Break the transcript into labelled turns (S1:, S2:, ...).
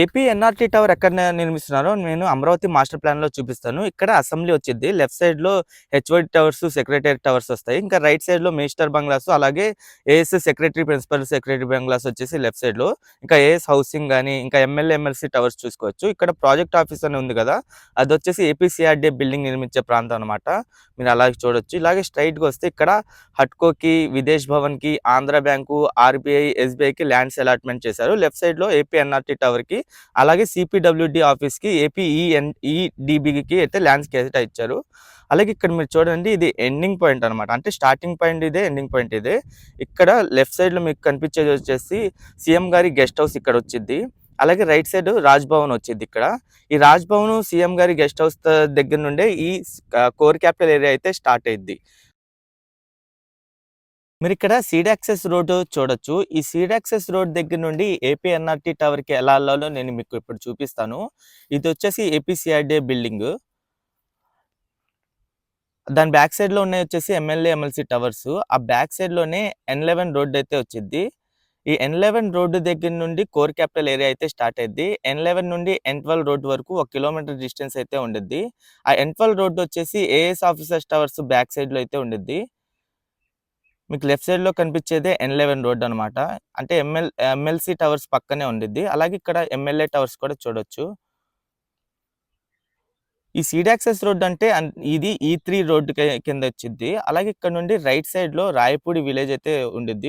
S1: AP NRT tower ఎక్కడ నిర్మిస్తున్నారో నేను Amaravati master ప్లాన్లో చూపిస్తాను. ఇక్కడ అసెంబ్లీ వచ్చింది లెఫ్ట్ సైడ్లో హెచ్ఓడి టవర్స్ సెక్రటరీ టవర్స్ వస్తాయి. ఇంకా రైట్ సైడ్లో మినిస్టర్ బంగ్లాస్ అలాగే AS secretary principal secretary bungalows వచ్చేసి లెఫ్ట్ సైడ్లో ఇంకా ఏఎస్ హౌసింగ్ కానీ ఇంకా ఎమ్మెల్యే ఎమ్మెల్సీ టవర్స్ చూసుకోవచ్చు. ఇక్కడ ప్రాజెక్ట్ ఆఫీస్ అని ఉంది కదా అది వచ్చేసి ఏపీసీఆర్డీ బిల్డింగ్ నిర్మించే ప్రాంతం అనమాట మీరు అలాగే చూడొచ్చు. ఇలాగే స్ట్రైట్గా వస్తే ఇక్కడ హట్కోకి విదేశ్ భవన్కి ఆంధ్ర బ్యాంకు ఆర్బీఐ ఎస్బీఐకి ల్యాండ్స్ అలాట్మెంట్ చేశారు. లెఫ్ట్ సైడ్లో ఏపీ ఎన్ఆర్టీ టవర్కి అలాగే సిపిడబ్ల్యూడి ఆఫీస్కి ఏపీఈఎన్ ఏపీ ఈడిబికి అయితే ల్యాండ్స్కి అయితే ఇచ్చారు. అలాగే ఇక్కడ మీరు చూడండి ఇది ఎండింగ్ పాయింట్ అనమాట అంటే స్టార్టింగ్ పాయింట్ ఇదే ఎండింగ్ పాయింట్ ఇదే. ఇక్కడ లెఫ్ట్ సైడ్లో మీకు కనిపించేది వచ్చేసి సీఎం గారి గెస్ట్ హౌస్ ఇక్కడ వచ్చింది అలాగే రైట్ సైడ్ రాజ్భవన్ వచ్చింది ఇక్కడ. ఈ రాజ్భవన్ సీఎం గారి గెస్ట్ హౌస్ దగ్గర నుండే ఈ కోర్ క్యాపిటల్ ఏరియా అయితే స్టార్ట్ అయింది మీరు ఇక్కడ సీడ్ యాక్సెస్ రోడ్ చూడొచ్చు. ఈ సీడ్ యాక్సెస్ రోడ్ దగ్గర నుండి ఏపీ ఎన్ఆర్టీ టవర్కి ఎలా వెళ్ళాలో నేను మీకు ఇప్పుడు చూపిస్తాను. ఇది వచ్చేసి ఏపీసీఆర్డీ బిల్డింగ్. దాని బ్యాక్ సైడ్లో ఉన్నాయి వచ్చేసి ఎమ్మెల్యే ఎమ్మెల్సీ టవర్స్. ఆ బ్యాక్ సైడ్లోనే ఎన్ లెవెన్ రోడ్ అయితే వచ్చింది ఈ ఎన్ లెవెన్ రోడ్డు దగ్గర నుండి కోర్ క్యాపిటల్ ఏరియా అయితే స్టార్ట్ అయింది ఎన్ లెవెన్ నుండి ఎన్ ట్వెల్వ్ రోడ్ వరకు ఒక కిలోమీటర్ డిస్టెన్స్ అయితే ఉండిద్ది. ఆ ఎన్ ట్వెల్వ్ రోడ్డు వచ్చేసి ఏఎస్ ఆఫీసర్స్ టవర్స్ బ్యాక్ సైడ్లో అయితే ఉండిద్ది. మీకు లెఫ్ట్ సైడ్లో కనిపించేదే ఎన్ లెవెన్ రోడ్ అనమాట అంటే ఎంఎల్ ఎమ్మెల్సీ టవర్స్ పక్కనే ఉండిద్ది. అలాగే ఇక్కడ ఎమ్మెల్యే టవర్స్ కూడా చూడొచ్చు. ఈ సీడ్ యాక్సెస్ రోడ్ అంటే ఇది ఈ త్రీ రోడ్ కింద వచ్చింది అలాగే ఇక్కడ నుండి రైట్ సైడ్లో రాయపూడి విలేజ్ అయితే ఉండిద్ది.